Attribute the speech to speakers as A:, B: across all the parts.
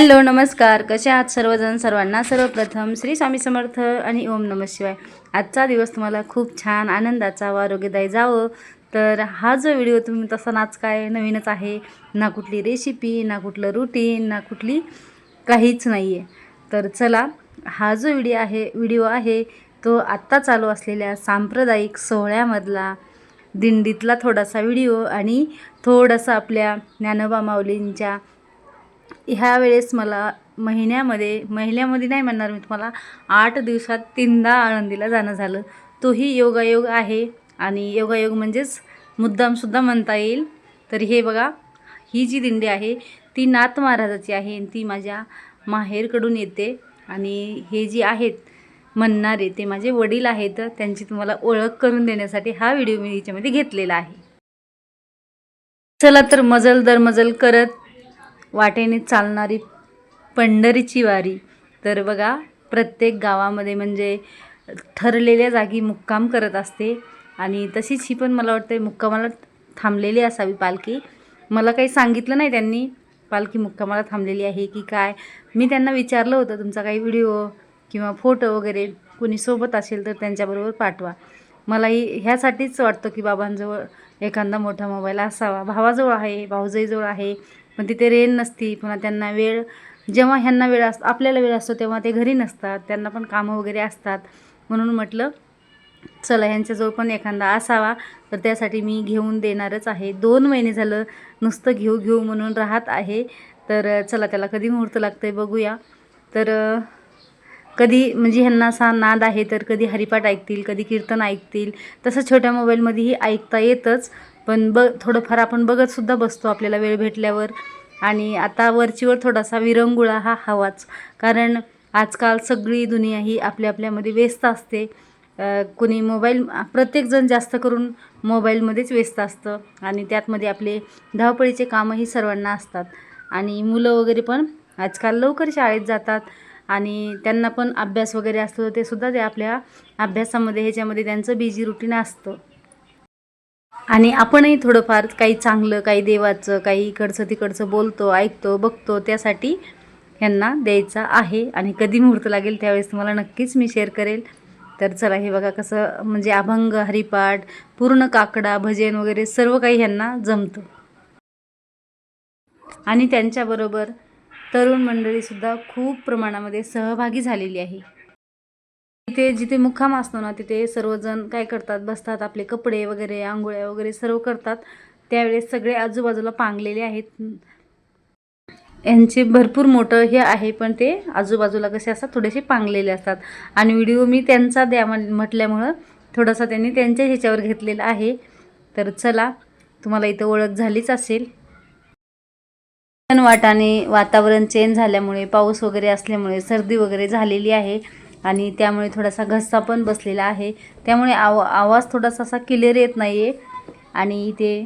A: Hello नमस्कार. कसे आहात सर्वजण? सर्वांना सर्वप्रथम श्री स्वामी समर्थ आणि ओम नम शिवाय. आजचा दिवस तुम्हाला खूप छान आनंदाचा व आरोग्यदायी जावं. तर हा जो व्हिडिओ तुम्ही तसा नाच काय नवीनच आहे ना कुठली रेसिपी ना कुठलं रुटीन ना कुठली काहीच नाही आहे तर चला हा जो व्हिडिओ आहे व्हिडिओ आहे तो आत्ता चालू असलेल्या सांप्रदायिक सोहळ्यामधला दिंडीतला थोडासा व्हिडिओ आणि थोडासा आपल्या ज्ञानोबा माऊलींच्या ह्या वेळेस मला महिन्यामध्ये महिन्यामध्ये नाही म्हणणार मी तुम्हाला आठ दिवसात तीनदा आळंदीला जाणं झालं. तोही योगायोग आहे आणि योगायोग म्हणजेच मुद्दामसुद्धा म्हणता येईल. तर हे बघा ही जी दिंडी आहे ती नाथ महाराजाची आहे आणि ती माझ्या माहेरकडून येते. आणि हे जी आहेत म्हणणारे ते माझे वडील आहेत त्यांची तुम्हाला ओळख करून देण्यासाठी हा व्हिडिओ मी याच्यामध्ये घेतलेला आहे. चला तर मजल दर मजल करत वाटेने चालणारी पंढरीची वारी. तर बघा प्रत्येक गावामध्ये म्हणजे ठरलेल्या जागी मुक्काम करत असते आणि तशीच ही पण मला वाटते मुक्कामाला थांबलेली असावी पालखी. मला काही सांगितलं नाही त्यांनी पालखी मुक्कामाला थांबलेली आहे की काय? मी त्यांना विचारलं होतं तुमचा काही व्हिडिओ किंवा फोटो वगैरे कोणी सोबत असेल तर त्यांच्याबरोबर पाठवा. मलाही ह्यासाठीच वाटतं की बाबांजवळ एखादा मोठा मोबाईल असावा. भावाजवळ आहे भाऊजाईजवळ आहे. पण तिथे रेन नसती पुन्हा त्यांना वेळ जेव्हा ह्यांना वेळ असतो आपल्याला वेळ असतो तेव्हा ते घरी नसतात त्यांना पण कामं वगैरे असतात. म्हणून म्हटलं चला ह्यांच्याजवळ पण एखादा असावा तर त्यासाठी मी घेऊन देणारच आहे. दोन महिने झालं नुसतं घेऊ घेऊ म्हणून राहत आहे. तर चला त्याला कधी मुहूर्त लागतं आहे बघूया. तर कधी म्हणजे ह्यांना असा नाद आहे तर कधी हरिपाठ ऐकतील कधी कीर्तन ऐकतील तसं छोट्या मोबाईलमध्येही ऐकता येतच. पण ब थोडंफार आपण बघतसुद्धा बसतो आपल्याला वेळ भेटल्यावर. आणि आता वरचीवर थोडासा विरंगुळा हा हवाच. कारण आजकाल सगळी दुनिया ही आपल्या आपल्यामध्ये व्यस्त असते. कुणी मोबाईल प्रत्येकजण जास्त करून मोबाईलमध्येच व्यस्त असतं. आणि त्यातमध्ये आपले धावपळीचे कामंही सर्वांना असतात. आणि मुलं वगैरे पण आजकाल लवकर शाळेत जातात. आणि त्यांना पण अभ्यास वगैरे असतो ते सुद्धा ते आपल्या अभ्यासामध्ये ह्याच्यामध्ये त्यांचं बिझी रुटीन असतं. आणि आपणही थोडंफार काही चांगलं काही देवाचं काही इकडचं तिकडचं बोलतो ऐकतो बघतो त्यासाठी ह्यांना द्यायचा आहे. आणि कधी मुहूर्त लागेल त्यावेळेस तुम्हाला नक्कीच मी शेअर करेल. तर चला हे बघा कसं म्हणजे अभंग हरिपाठ पूर्ण काकडा भजन वगैरे सर्व काही ह्यांना जमतं. आणि त्यांच्याबरोबर तरुण मंडळीसुद्धा खूप प्रमाणामध्ये सहभागी झालेली आहे. तिथे जिथे मुक्काम असतो ना तिथे सर्वजण काय करतात बसतात आपले कपडे वगैरे आंघोळ्या वगैरे सर्व करतात. त्यावेळेस सगळे आजूबाजूला पांगलेले आहेत. यांचे भरपूर मोठं हे आहे पण ते आजूबाजूला कसे असतात थोडेसे पांगलेले असतात. आणि व्हिडिओ मी त्यांचा द्या म्हटल्यामुळं थोडासा त्यांनी त्यांच्या ह्याच्यावर घेतलेला आहे. तर चला तुम्हाला इथं ओळख झालीच असेल. वाटाने वातावरण चेंज झाल्यामुळे पाऊस वगैरे असल्यामुळे सर्दी वगैरे झालेली आहे. आणि त्यामुळे थोडासा घस्सा पण बसलेला आहे. त्यामुळे आव आवाज थोडासा असा क्लिअर येत नाही आहे आणि इथे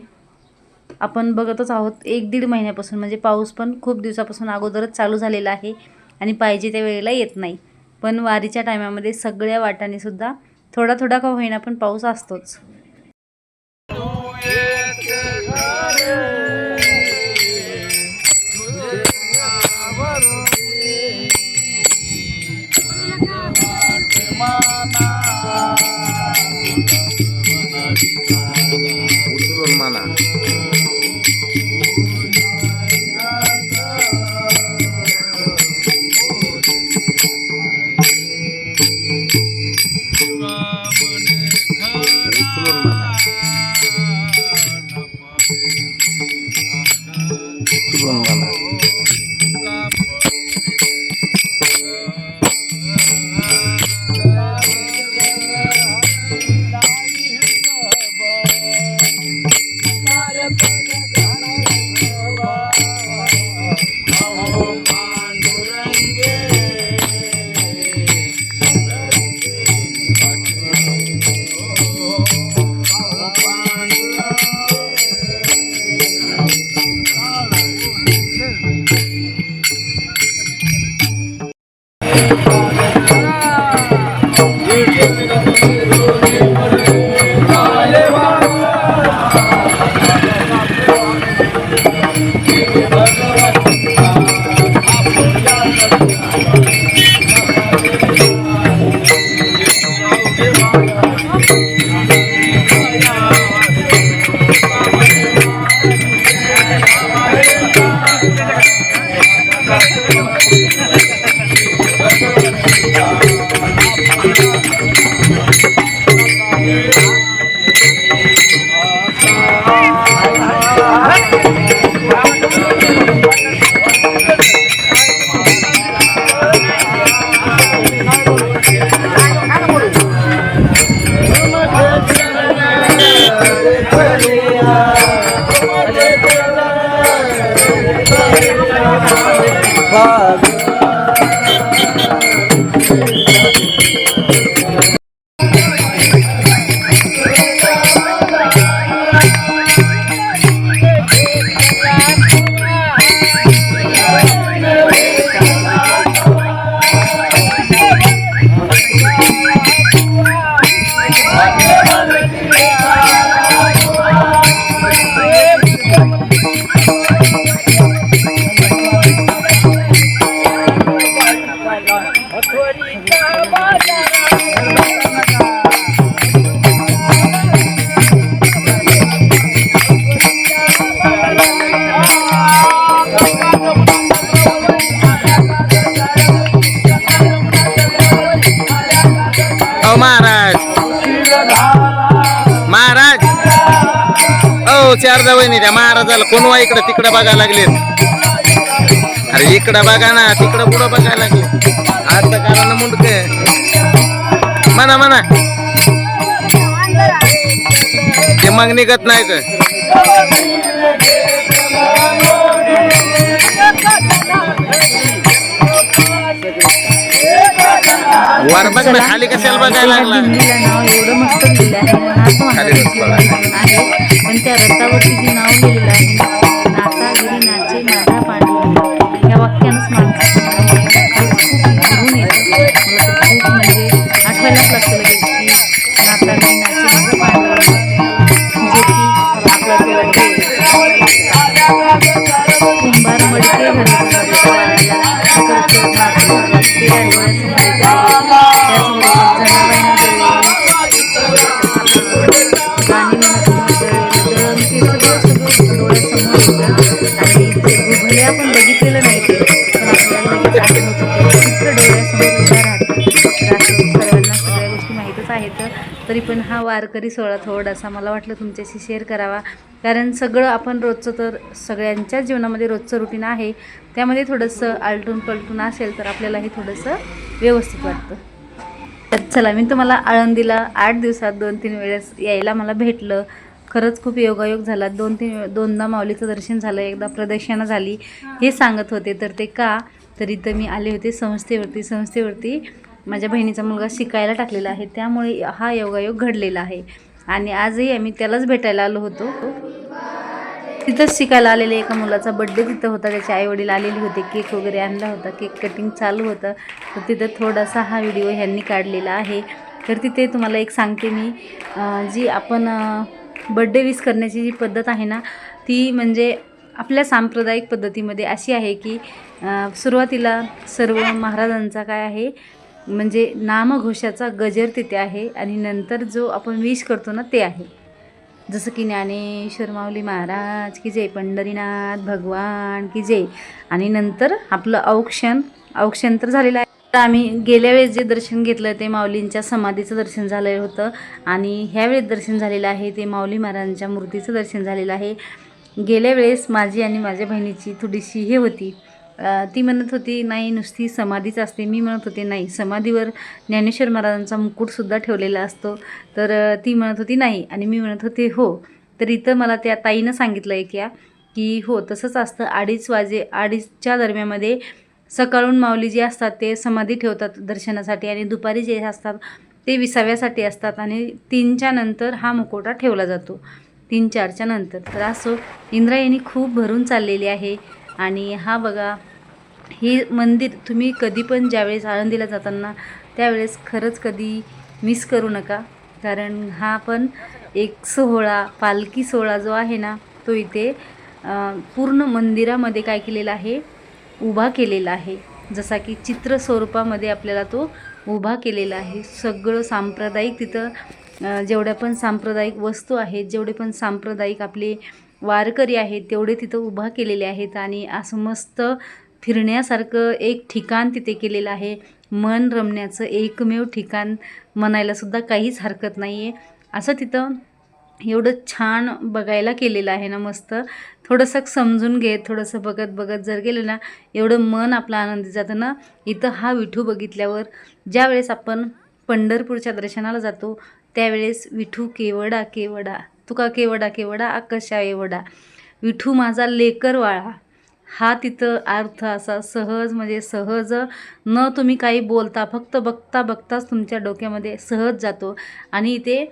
A: आपण बघतच आहोत एक दीड महिन्यापासून म्हणजे पाऊस पण खूप दिवसापासून अगोदरच चालू झालेला आहे आणि पाहिजे त्या वेळेला येत नाही. पण वारीच्या टायमामध्ये सगळ्या वाटानेसुद्धा थोडा थोडा का होईना पण पाऊस असतोच.
B: পুরন বালা म्हणा अहो महाराज. महाराज. अहो शारदा वहिनी त्या महाराजाला कोणवा इकडं तिकडं बघायला लागलेत? अरे इकडं बघा ना तिकडं पुढं बघायला लागले आता कारण मुंडक? म्हणा म्हणा. ते मग निघत नाही तर वर बघ ना खाली कशाला बघायला लागला?
A: दिंडीला नाव एवढं मस्त लिहिलं आहे नाथ
B: खाली
A: आहे पण त्या रथावरती जे नाव लिहिलेलं हा वारकरी सोहळा थोडासा. मला वाटलं तुमच्याशी शेअर करावा. कारण सगळं आपण रोजचं तर सगळ्यांच्याच जीवनामध्ये रोजचं रुटीन आहे. त्यामध्ये थोडंसं आलटून पलटून असेल तर आपल्यालाही थोडंसं व्यवस्थित वाटतं. तर चला मी तुम्हाला आळंदीला आठ दिवसात दोन तीन वेळेस यायला मला भेटलं. खरंच खूप योगायोग झाला. दोन तीन दोनदा माऊलीचं दर्शन झालं एकदा प्रदक्षिणा झाली. हे सांगत होते. तर ते का? तर इथं मी आले होते संस्थेवरती. संस्थेवरती माझ्या बहिणीचा मुलगा शिकायला टाकलेला आहे. त्यामुळे हा योगायोग घडलेला आहे. आणि आजही आम्ही त्यालाच भेटायला आलो होतो. तिथंच शिकायला आलेले एका मुलाचा बड्डे तिथं होता. त्याचे आईवडील आलेले होते. केक वगैरे आणला होता. केक कटिंग चालू होतं. तर तिथं थोडासा हा व्हिडिओ ह्यांनी काढलेला आहे. तर तिथे तुम्हाला एक सांगते मी. जी आपण बड्डे विस करण्याची जी पद्धत आहे ना ती म्हणजे आपल्या सांप्रदायिक पद्धतीमध्ये अशी आहे की सुरुवातीला सर्व महाराजांचा काय आहे म्हणजे नामघोषाचा गजर तिथे आहे आणि नंतर जो आपण विश करतो ना ते आहे. जसं की ज्ञानेश्वर माऊली महाराज की जय पंढरीनाथ भगवान की जय. आणि नंतर आपलं औक्षण औक्षण तर झालेलं आहे. तर आम्ही गेल्या वेळेस जे दर्शन घेतलं ते माऊलींच्या समाधीचं दर्शन झालेलं होतं. आणि ह्यावेळेस दर्शन झालेलं आहे ते माऊली महाराजांच्या मूर्तीचं दर्शन झालेलं आहे. गेल्या वेळेस माझी आणि माझ्या बहिणीची थोडीशी हे होती. ती म्हणत होती नाही नुसती समाधीच असते. मी म्हणत होते नाही समाधीवर ज्ञानेश्वर महाराजांचा मुकुटसुद्धा ठेवलेला असतो. तर ती म्हणत होती नाही. आणि मी म्हणत होते हो. तर इथं मला त्या ताईनं सांगितलं आहे या की हो तसंच असतं. अडीच वाजे अडीचच्या दरम्यामध्ये सकाळून माऊली जे असतात ते समाधी ठेवतात दर्शनासाठी आणि दुपारी जे असतात ते विसाव्यासाठी असतात आणि तीनच्या नंतर हा मुकोटा ठेवला जातो. तीन चारच्या नंतर. तर असो इंद्रायणी खूप भरून चाललेली आहे. आणि हा बघा हे मंदिर तुम्ही कधी पण ज्यावेळेस आळंदीला जाताना त्यावेळेस खरंच कधी मिस करू नका. कारण हा पण एक सोहळा पालखी सोहळा जो आहे ना तो इथे पूर्ण मंदिरामध्ये काय केलेला आहे? उभा केलेला आहे. जसा की चित्र स्वरूपामध्ये आपल्याला तो उभा केलेला आहे. सगळं सांप्रदायिक तिथं जेवढ्या पण सांप्रदायिक वस्तू आहेत जेवढे पण सांप्रदायिक आपले वारकरी आहेत तेवढे तिथं उभा केलेले आहेत आणि असं मस्त फिरण्यासारखं एक ठिकाण तिथे केलेलं आहे. मन रमण्याचं एकमेव ठिकाण म्हणायलासुद्धा काहीच हरकत नाही आहे असं तिथं एवढं छान बघायला केलेलं आहे ना मस्त. थोडंसं समजून घेत थोडंसं बघत बघत जर गेलं ना एवढं मन आपलं आनंदी जातं ना. इथं हा विठू बघितल्यावर ज्यावेळेस आपण पंढरपूरच्या दर्शनाला जातो त्यावेळेस विठू केवडा केवडा. तुका केवडा केवडा? आकशा एवढा. विठू माझा लेकरवाळा हा तिथं अर्थ असा सहज म्हणजे सहज न तुम्ही काही बोलता फक्त बघता बघताच तुमच्या डोक्यामध्ये सहज जातो. आणि इथे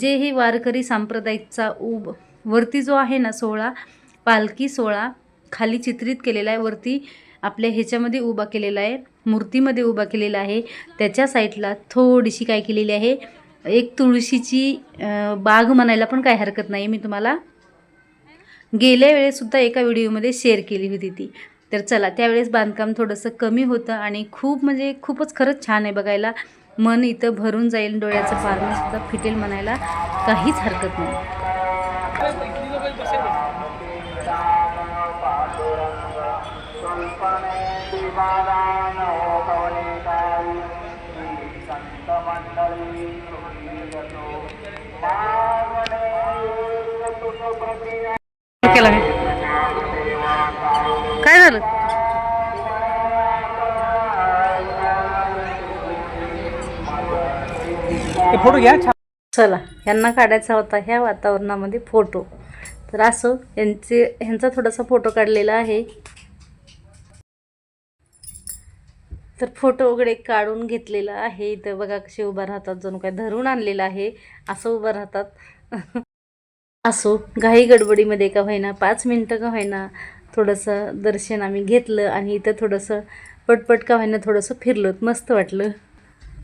A: जे हे वारकरी सांप्रदायिकचा उब वरती जो आहे ना सोहळा पालखी सोहळा खाली चित्रित केलेला आहे. वरती आपल्या ह्याच्यामध्ये उभा केलेला आहे मूर्तीमध्ये उभा केलेला आहे. त्याच्या साईडला थोडीशी काय केलेली आहे एक तुळशीची बाग म्हणायला पण काही हरकत नाही मी तुम्हाला. गेल्या वेळेससुद्धा एका व्हिडिओमध्ये शेअर केली होती ती. तर चला त्यावेळेस बांधकाम थोडंसं कमी होतं आणि खूप म्हणजे खूपच खरंच छान आहे बघायला. मन इथं भरून जाईल डोळ्याचं पारणंसुद्धा फिटेल म्हणायला काहीच हरकत नाही. केला काय झालं?
C: फोटो घ्या
A: चला यांना काढायचा होता ह्या वातावरणामध्ये फोटो. तर असो यांचे ह्यांचा थोडासा फोटो काढलेला आहे. तर फोटो वगैरे काढून घेतलेला आहे. इथं बघा कसे उभा राहतात. जणू काय धरून आणलेलं आहे. असं उभं राहतात. असो घाई गडबडीमध्ये का होईना पाच मिनटं का होईना थोडंसं दर्शन आम्ही घेतलं आणि इथं थोडंसं पटपट का होईना थोडंसं फिरलोत. मस्त वाटलं.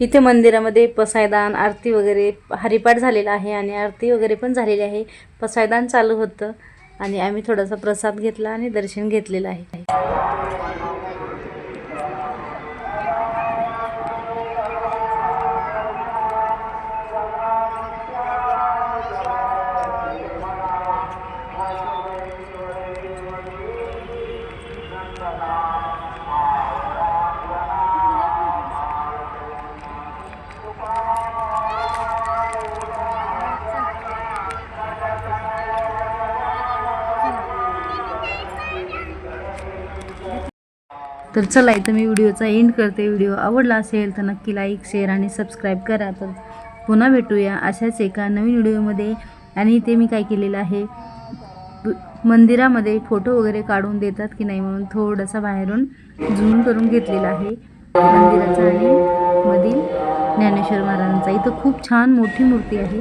A: इथे मंदिरामध्ये पसायदान आरती वगैरे हरिपाठ झालेला आहे आणि आरती वगैरे पण झालेली आहे. पसायदान चालू होतं आणि आम्ही थोडासा प्रसाद घेतला आणि दर्शन घेतलेलं आहे. तर चला इथं मी व्हिडिओचा एंड करते. व्हिडिओ आवडला असेल तर नक्की लाईक शेअर आणि सबस्क्राईब करा. तर पुन्हा भेटूया अशाच एका नवीन व्हिडिओमध्ये आणि इथे मी काय केलेलं आहे मंदिरामध्ये फोटो वगैरे काढून देतात की नाही म्हणून थोडासा बाहेरून झूम करून घेतलेला आहे. मंदिराचा आणि मधील ज्ञानेश्वर महाराजांचा. इथं खूप छान मोठी मूर्ती आहे.